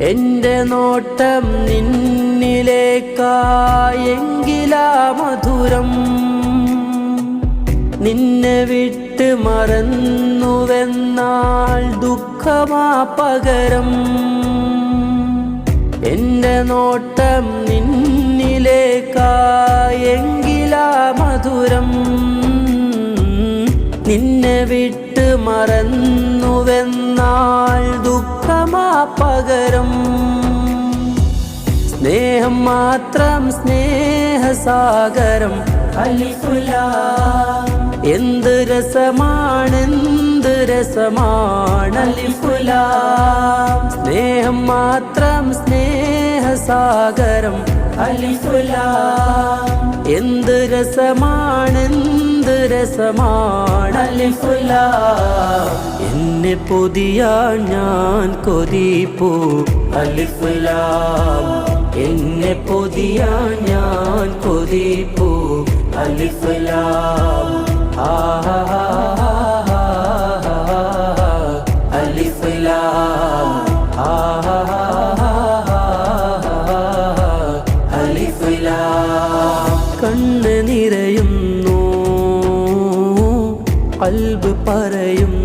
എന്റെ നോട്ടം നിന്നിലേക്കായെങ്കിലാ മധുരം. നിന്നെ വിട്ട് മറന്നുവെന്നാൽ ദുഃഖമാ പകരം. എന്റെ നോട്ടം നിന്നിലേക്കായെങ്കിലാ മധുരം. നിന്നെ വിട്ട് മറന്നുവെന്നാൽ ദുഃഖമാ പകരം. സ്നേഹം മാത്രം സ്നേഹസാഗരം. അലിഫുല എന്ത് രസമാണെന്ത് രസമാണ്. അലിഫുല സ്നേഹം മാത്രം സ്നേഹസാഗരം. അലിഫുല എന്ത് രസമാണെന്ത് രസമാണ്. അലിഫുല എന്നെ പൊതിയാൽ ഞാൻ കൊതിപ്പൂ അലിഫുലാം എന്നെ പൊതിയാൽ ഞാൻ കൊതിപ്പൂ അലിഫുലാം അലിഫുലാം അലിഫുല കണ്ണ് നിറയുന്നു അൽബ് പറയും